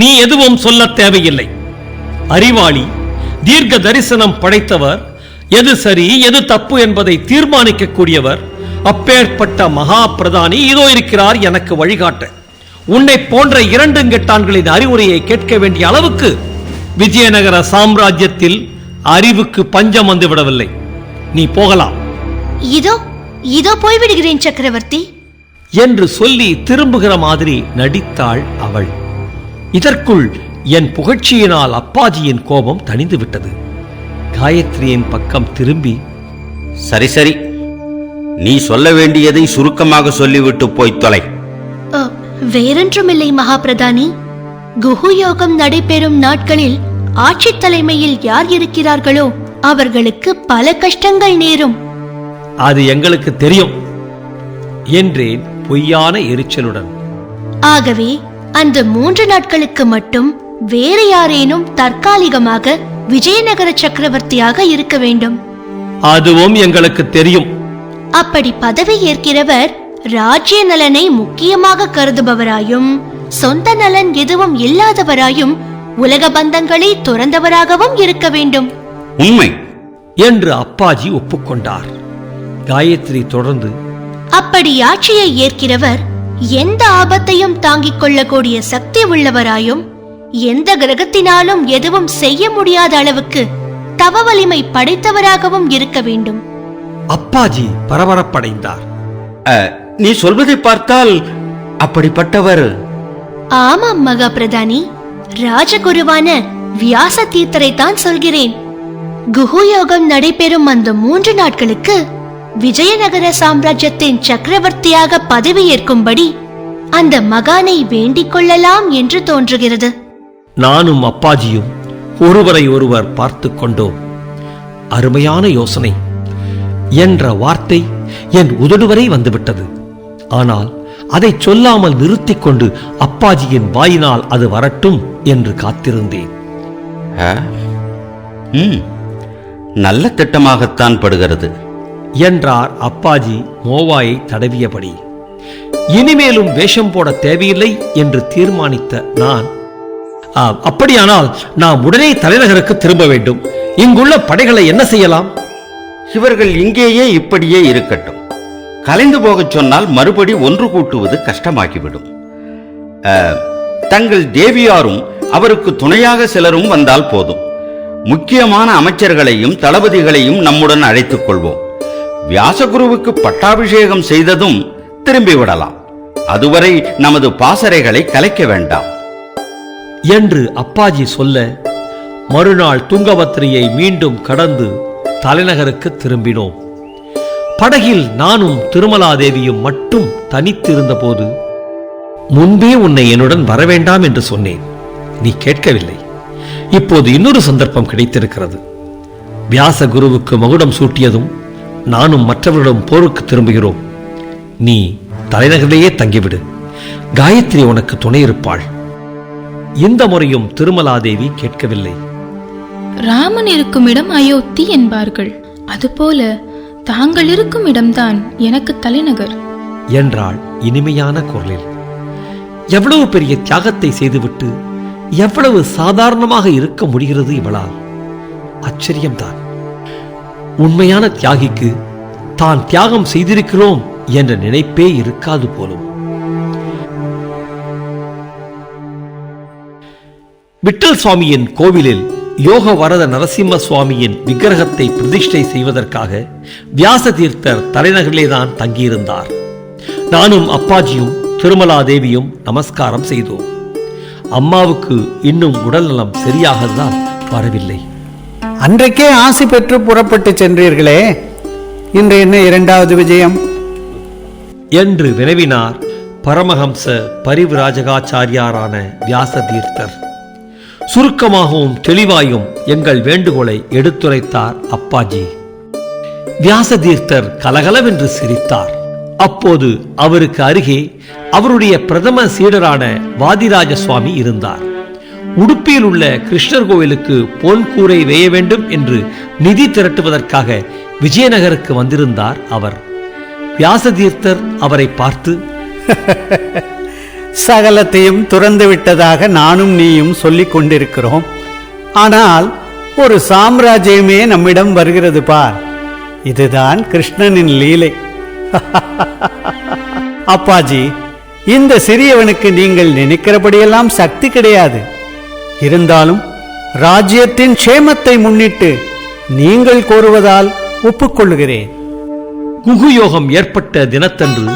நீ எதுவும் சொல்லத் தேவையில்லை. அறிவாளி தீர்க்க தரிசனம் படைத்தவர் எது சரி எது தப்பு என்பதை தீர்மானிக்கக்கூடியவர் அப்பேற்பட்ட மகா பிரதானி இதோ இருக்கிறார் எனக்கு வழிகாட்ட. உன்னை போன்ற இரண்டுங்கெட்டான்களின் அறிவுரையை கேட்க வேண்டிய அளவுக்கு விஜயநகர சாம்ராஜ்யத்தில் அறிவுக்கு பஞ்சம் வந்து விடவில்லை. நீ போகலாம். இதோ இதோ போய்விடுகிறேன் சக்கரவர்த்தி. என்று சொல்லி திரும்புகிற மாதிரி நடித்தாள் அவள். இதற்குள் என் புகழ்ச்சியினால் அப்பாஜியின் கோபம் தணிந்து விட்டது. காயத்ரியின் பக்கம் திரும்பி சரி சரி. நீ சொல்ல வேண்டியதை சுருக்கமாக சொல்லிவிட்டு போய்த் தொலை. வேறொன்றுமில்லை மகாபிரதானி. குஹு யோகம் நடைபெறும் நாட்களில் ஆட்சி தலைமையில் யார் இருக்கிறார்களோ அவர்களுக்கு பல கஷ்டங்கள் நேரும். அது எங்களுக்கு தெரியும் என்றேன் பொய்யான எரிச்சலுடன். ஆகவே அந்த மூன்று நாட்களுக்கு மட்டும் வேறு யாரேனும் தற்காலிகமாக விஜயநகர சக்கரவர்த்தியாக இருக்க வேண்டும். அதுவும் எங்களுக்கு தெரியும். அப்படி பதவி ஏற்கிறவர் ராஜ்ய நலனை முக்கியமாக கருதுபவராயும் சொந்த நலன் எதுவும் இல்லாதவராயும் உலக பந்தங்களை துறந்தவராகவும் இருக்க வேண்டும். உண்மை என்று அப்பாஜி ஒப்புக்கொண்டார். காயத்ரி தொடர்ந்து அப்படி ஆட்சியை ஏற்கிறவர் எந்த ஆபத்தையும் தாங்கிக் கொள்ளக்கூடிய சக்தி உள்ளவராயும் எந்த கிரகத்தினாலும் எதுவும் செய்ய முடியாத அளவுக்கு தவ வலிமை படைத்தவராகவும் இருக்க வேண்டும். அப்பாஜி பரபரப்படைந்தார். அ, நீ சொல்வதை பார்த்தால் அப்படிப்பட்டவர். ஆமாம் மகா பிரதானி ராஜகுருவான வியாச தீர்த்தரை தான் சொல்கிறேன். குஹு யோகம் நடைபெறும் அந்த மூன்று நாட்களுக்கு விஜயநகர சாம்ராஜ்யத்தின் சக்கரவர்த்தியாக பதவியேற்கும்படி அந்த மகானை வேண்டிக் கொள்ளலாம் என்று தோன்றுகிறது. நானும் அப்பாஜியும் ஒருவரை ஒருவர் பார்த்து கொண்டோம். அருமையான யோசனை. என்ற வார்த்தை என் உதடு வரை வந்துவிட்டது. ஆனால் அதை சொல்லாமல் நிறுத்திக் கொண்டு அப்பாஜியின் வாயினால் அது வரட்டும் என்று காத்திருந்தேன். நல்ல திட்டமாகத்தான் படுகிறது. என்றார் அப்பாஜி மோவாயை தடவியபடி. இனிமேலும் வேஷம் போட தேவையில்லை என்று தீர்மானித்த நான் "ஆ, அப்படியானால் நாம் உடனே தலைநகருக்கு திரும்ப வேண்டும். இங்குள்ள படைகளை என்ன செய்யலாம்? இவர்கள் இங்கேயே இப்படியே இருக்கட்டும். கலைந்து போகச் சொன்னால் மறுபடி ஒன்று கூட்டுவது கஷ்டமாகிவிடும். தங்கள் தேவியாரும் அவருக்கு துணையாக சிலரும் வந்தால் போதும். முக்கியமான அமைச்சர்களையும் தளபதிகளையும் நம்முடன் அழைத்துக் கொள்வோம். வியாசகுருவுக்கு பட்டாபிஷேகம் செய்ததும் திரும்பி விடலாம். அதுவரை நமது பாசறைகளை கலைக்க வேண்டாம். என்று அப்பாஜி சொல்ல மறுநாள் துங்கபத்திரியை மீண்டும் கடந்து தலைநகருக்கு திரும்பினோம். படகில் நானும் திருமலாதேவியும் மட்டும் தனித்திருந்தபோது முன்பே உன்னை என்னுடன் வரவேண்டாம் என்று சொன்னேன். நீ கேட்கவில்லை. இப்போது இன்னொரு சந்தர்ப்பம் கிடைத்திருக்கிறது. வியாச குருவுக்கு மகுடம் சூட்டியதும் நானும் மற்றவர்களிடம் போருக்கு திரும்புகிறோம். நீ தலைநகரிலேயே தங்கிவிடு. காயத்ரி உனக்கு துணை இருப்பாள். இந்த முறையும் திருமலாதேவி கேட்கவில்லை. ராமன் இருக்கும் இடம் அயோத்தி என்பார்கள். அதுபோல தாங்கள் இருக்கும் இடம்தான் எனக்கு தலைநகர். என்றாள் இனிமையான குரலில். எவ்வளவு பெரிய தியாகத்தை செய்துவிட்டு எவ்வளவு சாதாரணமாக இருக்க முடிகிறது இவளால். ஆச்சரியம்தான். உண்மையான தியாகிக்கு தான் தியாகம் செய்திருக்கிறோம் என்ற நினைப்பே இருக்காது போலும். விட்டல் சுவாமியின் கோவிலில் யோக வரத நரசிம்ம சுவாமியின் விக்கிரகத்தை பிரதிஷ்டை செய்வதற்காக வியாச தீர்த்தர் தலைநகரிலேதான் தங்கியிருந்தார். நானும் அப்பாஜியும் திருமலா தேவியும் நமஸ்காரம் செய்தோம். அம்மாவுக்கு இன்னும் உடல்நலம் சரியாகத்தான் வரவில்லை. அன்றைக்கே ஆசி பெற்று புறப்பட்டு சென்றீர்களே. இன்று என்ன இரண்டாவது விஜயம்? என்று வினவினார் பரமஹம்ச பரிவிராஜகாச்சாரியாரான வியாச தீர்த்தர் சுருக்கமாகவும் தெளிவாயும் எங்கள் வேண்டுகோளை எடுத்துரைத்தார் அப்பாஜி. வியாச தீர்த்தர் கலகலவென்று சிரித்தார். அப்போது அவருக்கு அருகே அவருடைய பிரதம சீடரான வாதிராஜ சுவாமி இருந்தார். உடுப்பியில் உள்ள கிருஷ்ணர் கோவிலுக்கு பொன் கூரை வேய வேண்டும் என்று நிதி திரட்டுவதற்காக விஜயநகருக்கு வந்திருந்தார் அவர். வியாசதீர்த்தர் அவரை பார்த்து சகலத்தையும் துறந்து விட்டதாக நானும் நீயும் சொல்லிக் கொண்டிருக்கிறோம். ஆனால் ஒரு சாம்ராஜ்யமே நம்மிடம் வருகிறது பார். இதுதான் கிருஷ்ணனின் லீலை. அப்பாஜி இந்த சிறியவனுக்கு நீங்கள் நினைக்கிறபடியெல்லாம் சக்தி கிடையாது. இருந்தாலும் ராஜ்யத்தின் க்ஷேமத்தை முன்னிட்டு நீங்கள் கோருவதால் ஒப்புக்கொள்கிறேன் குகுயோகம் ஏற்பட்ட தினத்தன்று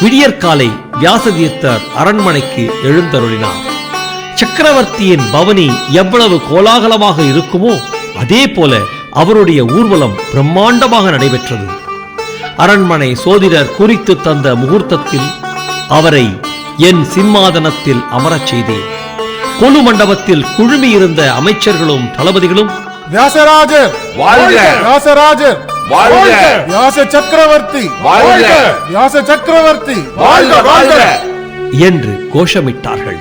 விடியற்காலை வியாசதீர்த்தர் அரண்மனைக்கு எழுந்தருளினார். சக்கரவர்த்தியின் பவனி எவ்வளவு கோலாகலமாக இருக்குமோ அதே போல அவருடைய ஊர்வலம் பிரம்மாண்டமாக நடைபெற்றது. அரண்மனை சோதிடர் குறித்து தந்த முகூர்த்தத்தில் அவரை என் சிம்மாதனத்தில் அமரச் செய்தேன். கொலு மண்டபத்தில் குழுமியிருந்த அமைச்சர்களும் தளபதிகளும் வியாசராஜர் வாழ்க! வியாசராஜர் வாழ்க! வியாச சக்கரவர்த்தி! வாழ்க! வியாச சக்கரவர்த்தி! வாழ்க! வாழ்க! என்று கோஷமிட்டார்கள்.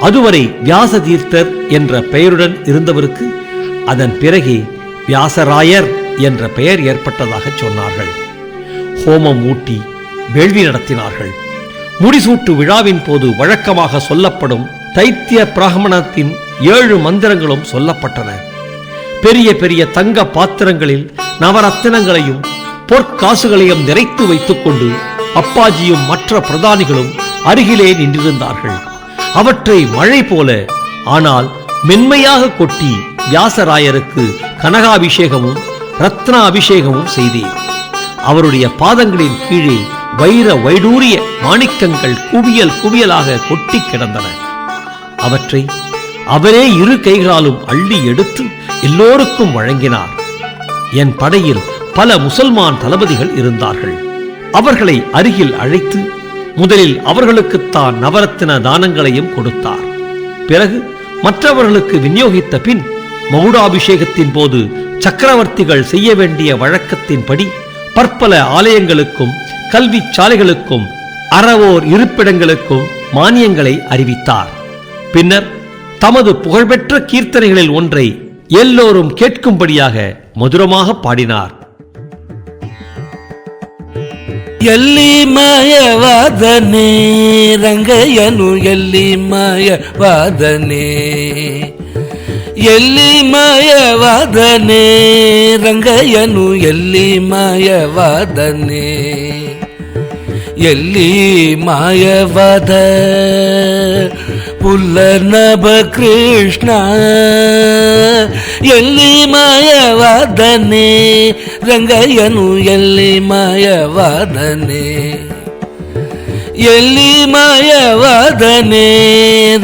அதுவரை வியாசதீர்த்தர் என்ற பெயருடன் இருந்தவருக்கு அதன் பிறகே வியாசராயர் என்ற பெயர் ஏற்பட்டதாக சொன்னார்கள். ஹோமம் ஊட்டி வேள்வி நடத்தினார்கள். முடிசூட்டு விழாவின் போது வழக்கமாக சொல்லப்படும் தைத்திய பிராமணத்தின் ஏழு மந்திரங்களும் சொல்லப்பட்டன. பெரிய பெரிய தங்க பாத்திரங்களில் நவரத்தினங்களையும் பொற்காசுகளையும் நிறைத்து வைத்துக்கொண்டு அப்பாஜியும் மற்ற பிரதானிகளும் அருகிலே நின்றிருந்தார்கள். அவற்றை மழை போல ஆனால் மென்மையாக கொட்டி வியாசராயருக்கு கனகாபிஷேகமும் ரத்ன அபிஷேகமும் செய்தேன். அவருடைய பாதங்களின் கீழே வைர வைடூரிய மாணிக்கங்கள் குவியல் குவியலாக கொட்டி கிடந்தன. அவற்றை அவரே இரு கைகளாலும் அள்ளி எடுத்து எல்லோருக்கும் வழங்கினார். என் படையில் பல முசல்மான் தளபதிகள் இருந்தார்கள். அவர்களை அருகில் அழைத்து முதலில் அவர்களுக்குத்தான் நவரத்தின தானங்களையும் கொடுத்தார். பிறகு மற்றவர்களுக்கு விநியோகித்த பின் மகுடாபிஷேகத்தின் போது சக்கரவர்த்திகள் செய்ய வேண்டிய வழக்கத்தின்படி பற்பல ஆலயங்களுக்கும் கல்விச் சாலைகளுக்கும் அறவோர் இருப்பிடங்களுக்கும் மானியங்களை அறிவித்தார். பின்னர் தமது புகழ்பெற்ற கீர்த்தனைகளில் ஒன்றை எல்லோரும் கேட்கும்படியாக மதுரமாக பாடினார் ಎಲ್ಲಿ ಮಾಯವಾದನೆ ರಂಗಯ್ಯನು ಎಲ್ಲಿ ಮಾಯವಾದನೆ ಎಲ್ಲಿ ಮಾಯವಾದನೆ ರಂಗಯ್ಯನು ಎಲ್ಲಿ ಮಾಯವಾದನೆ ಎಲ್ಲಿ ಮಾಯವಾದ ಪುಲ್ಲನಭ ಕೃಷ್ಣ ಎಲ್ಲಿ ಮಾಯವಾದನೆ ರಂಗಯ್ಯನು ಎಲ್ಲಿ ಮಾಯವಾದನೆ ಎಲ್ಲಿ ಮಾಯವಾದನೆ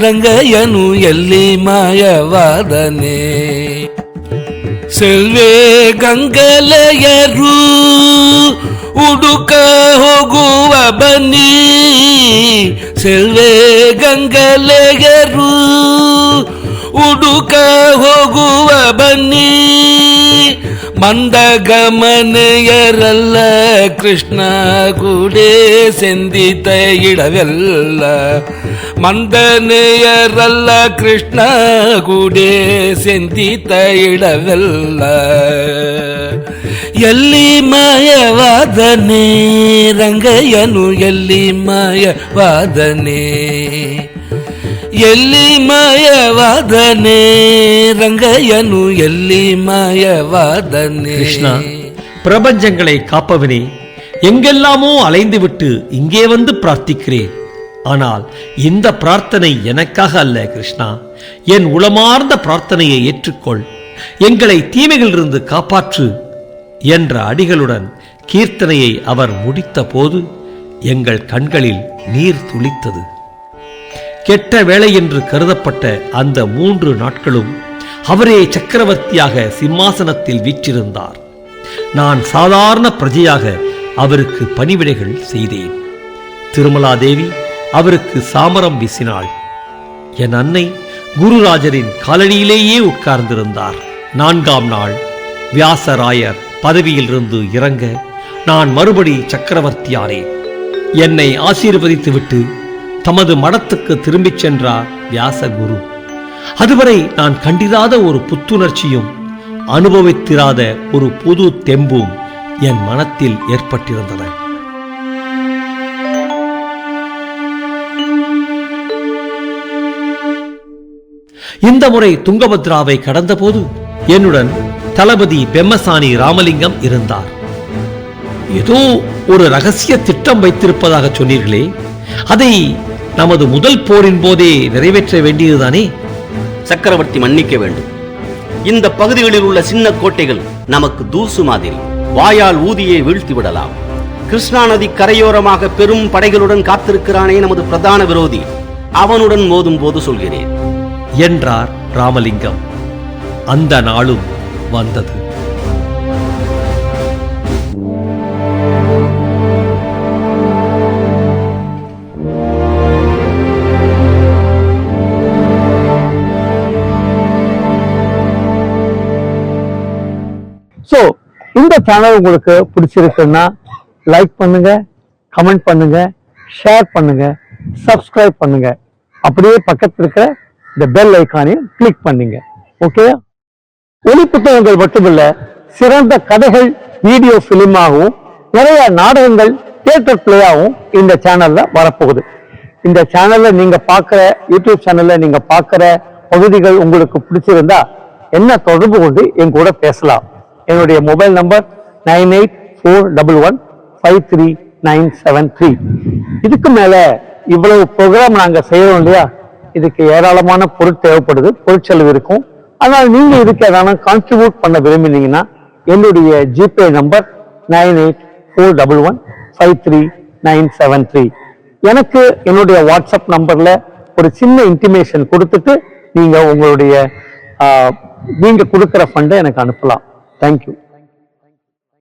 ರಂಗಯ್ಯನು ಎಲ್ಲಿ ಮಾಯವಾದನೆ ಸೆಲ್ವೆ ಗಂಗಲೆಯರು ಹುಡುಕ ಹೋಗುವ ಬನ್ನಿ. ಸೆಲ್ವೆ ಗಂಗಲೆಯರು ಹುಡುಕ ಹೋಗುವ ಬನ್ನಿ. ಮಂದಗಮನೆಯರಲ್ಲ, ಕೃಷ್ಣ ಕೂಡೇ ಸೆಂದಿತ ಇಡವೆಲ್ಲ. ಮಂದನೆಯರಲ್ಲ, ಕೃಷ್ಣ ಕೂಡೇ ಸೆಂದಿತ ಇಡವೆಲ್ಲ. ಎಲ್ಲಿ ಮಾಯವಾದನೆ ರಂಗಯ್ಯನು ಎಲ್ಲಿ ಮಾಯವಾದನೆ ಎಲ್ಲಿ ಮಾಯವಾದನೆ ರಂಗಯ್ಯನು ಎಲ್ಲಿ ಮಾಯವಾದನೆ கிருஷ்ணா பிரபஞ்சங்களை காப்பவனே எங்கெல்லாமோ அலைந்துவிட்டு இங்கே வந்து பிரார்த்திக்கிறேன் ஆனால் இந்த பிரார்த்தனை எனக்காக அல்ல கிருஷ்ணா என் உளமார்ந்த பிரார்த்தனையை ஏற்றுக்கொள் எங்களை தீமைகளிலிருந்து காப்பாற்று என்ற அடிகளுடன் கீர்த்தனையை அவர் முடித்த போது எங்கள் கண்களில் நீர் துளித்தது. கெட்ட வேலை என்று கருதப்பட்ட அந்த மூன்று நாட்களும் அவரே சக்கரவர்த்தியாக சிம்மாசனத்தில் வீற்றிருந்தார். நான் சாதாரண பிரஜையாக அவருக்கு பணிவிடைகள் செய்தேன். திருமலாதேவி அவருக்கு சாமரம் வீசினாள். என் அன்னை குருராஜரின் காலடியிலேயே உட்கார்ந்திருந்தார். நான்காம் நாள் வியாசராயர் பதவியிலிருந்து இறங்க நான் மறுபடி சக்கரவர்த்தியானேன் என்னை ஆசீர்வதித்துவிட்டு தமது மடத்துக்கு திரும்பிச் சென்றார் வியாசகுரு. அதுவரை நான் கண்டிராத ஒரு புத்துணர்ச்சியும் அனுபவித்திராத ஒரு புது தெம்பும் என் மனத்தில் ஏற்பட்டிருந்தன. இந்த முறை துங்கபத்ராவை கடந்தபோது என்னுடன் தளபதி பெம்மசானி ராமலிங்கம் இருந்தார். ஏதோ ஒரு ரகசிய திட்டம் வைத்திருப்பதாக சொன்னீர்களே அதை நமது முதல் போரின் போதே நிறைவேற்ற வேண்டியதுதானே? சக்கரவர்த்தி மன்னிக்க வேண்டும். இந்த பகுதிகளில் உள்ள சின்ன கோட்டைகள் நமக்கு தூசு மாதிரி வாயால் ஊதியே வீழ்த்தி விடலாம். கிருஷ்ணா நதி கரையோரமாக பெரும் படைகளுடன் காத்திருக்கிறானே நமது பிரதான விரோதி. அவனுடன் மோதும் போது சொல்கிறேன். என்றார் ராமலிங்கம். அந்த நாளும் வந்தது. ஸோ இந்த சேனல் உங்களுக்கு பிடிச்சிருக்குன்னா லைக் பண்ணுங்க கமெண்ட் பண்ணுங்க ஷேர் பண்ணுங்க சப்ஸ்கிரைப் பண்ணுங்க. அப்படியே பக்கத்தில் இருக்கிற இந்த பெல் ஐக்கானையும் கிளிக் பண்ணுங்க. ஓகே ஒளி புத்தகங்கள் மட்டுமல்ல சிறந்த கதைகள் வீடியோ பிலிமாகவும் நிறைய நாடகங்கள் தியேட்டர் பிளேயாகவும் இந்த சேனல்ல வரப்போகுது. இந்த சேனல்ல நீங்க பார்க்குற யூடியூப் சேனல்ல நீங்க பார்க்குற பகுதிகள் உங்களுக்கு பிடிச்சிருந்தா என்ன தொடர்பு கொண்டு என் கூட பேசலாம். என்னுடைய mobile number nine eight four double one five three nine seven three. இதுக்கு மேலே இவ்வளவு ப்ரோக்ராம் நாங்கள் செய்கிறோம் இல்லையா? இதுக்கு ஏராளமான பொருள் தேவைப்படுது பொருட்செலவு இருக்கும். ஆனால் நீங்க இதுக்கு ஏதாவது கான்ட்ரிபியூட் பண்ண விரும்பினீங்கன்னா என்னுடைய GPay number nine eight four double one five three nine seven three. எனக்கு என்னுடைய வாட்ஸ்அப் நம்பர்ல ஒரு சின்ன இன்டிமேஷன் கொடுத்துட்டு நீங்க உங்களுடைய நீங்கள் நீங்க கொடுக்குற ஃபண்டை எனக்கு அனுப்பலாம். தேங்க்யூ